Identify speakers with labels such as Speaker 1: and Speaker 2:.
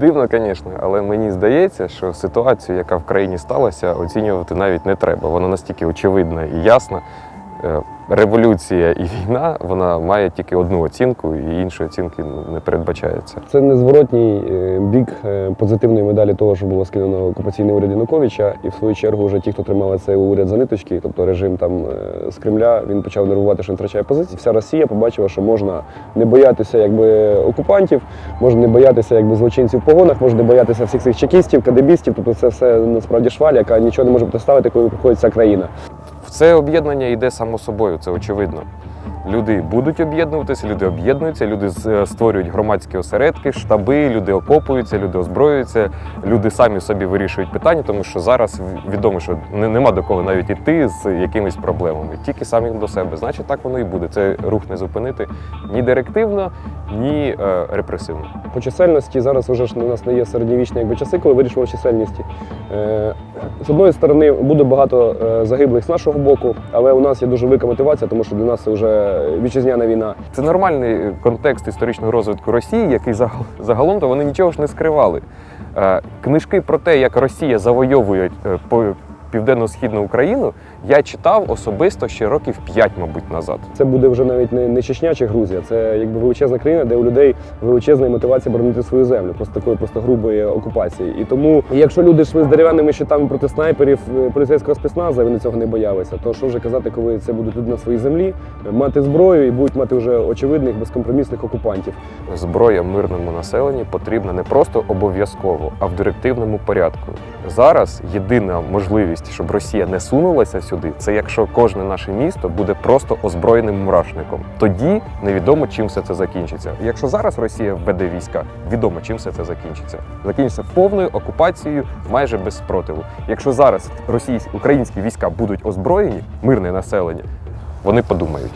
Speaker 1: Дивно, звісно, але мені здається, що ситуацію, яка в країні сталася, оцінювати навіть не треба. Вона настільки очевидна і ясна. Е, Революція і війна вона має тільки одну оцінку, і іншої оцінки ну, не передбачається.
Speaker 2: Це незворотній е, бік е, позитивної медалі того, що було скинено окупаційний уряд Януковича, і в свою чергу вже ті, хто тримали цей уряд за ниточки, тобто режим там з Кремля, він почав нервувати, що він втрачає позиції. Вся Росія побачила, що можна не боятися якби окупантів, можна не боятися якби злочинців в погонах, можна не боятися всіх цих чекістів, кадебістів. Тобто це все насправді шваль, яка нічого не може протиставити, коли приходить ця країна.
Speaker 1: Це об'єднання йде само собою, це очевидно. Люди будуть об'єднуватися, люди об'єднуються, люди е, створюють громадські осередки, штаби, люди окопуються, люди озброюються, люди самі собі вирішують питання, тому що зараз відомо, що нема до кого навіть іти з якимись проблемами, тільки самі до себе. Значить, так воно і буде. Це рух не зупинити ні директивно, ні е, репресивно.
Speaker 2: По чисельності зараз вже ж у нас не є середньовічні якби, часи, коли вирішували чисельності. Е, з одної сторони, буде багато е, загиблих з нашого боку, але у нас є дуже велика мотивація, тому що для нас це вже вітчизняна війна.
Speaker 1: Це нормальний контекст історичного розвитку Росії, який загал- загалом то вони нічого ж не скривали. Е, Книжки про те, як Росія завойовує е, по- південно-східну Україну, я читав особисто ще років 5, мабуть, назад.
Speaker 2: Це буде вже навіть не, не Чечня чи Грузія, це якби величезна країна, де у людей величезна мотивація боронити свою землю, просто такої просто грубої окупації. І тому, якщо люди йшли з дерев'яними щитами проти снайперів е, поліцейського спецназа, вони цього не боялися. То що вже казати, коли це будуть люди на своїй землі, е, мати зброю і будуть мати вже очевидних безкомпромісних окупантів.
Speaker 1: Зброя мирному населенню потрібна не просто обов'язково, а в директивному порядку. Зараз єдина можливість, щоб Росія не сунулася сюди, це якщо кожне наше місто буде просто озброєним мурашником. Тоді невідомо, чим все це закінчиться. Якщо зараз Росія введе війська, відомо, чим все це закінчиться. Закінчиться повною окупацією майже без спротиву. Якщо зараз російські українські війська будуть озброєні, мирне населення, вони подумають.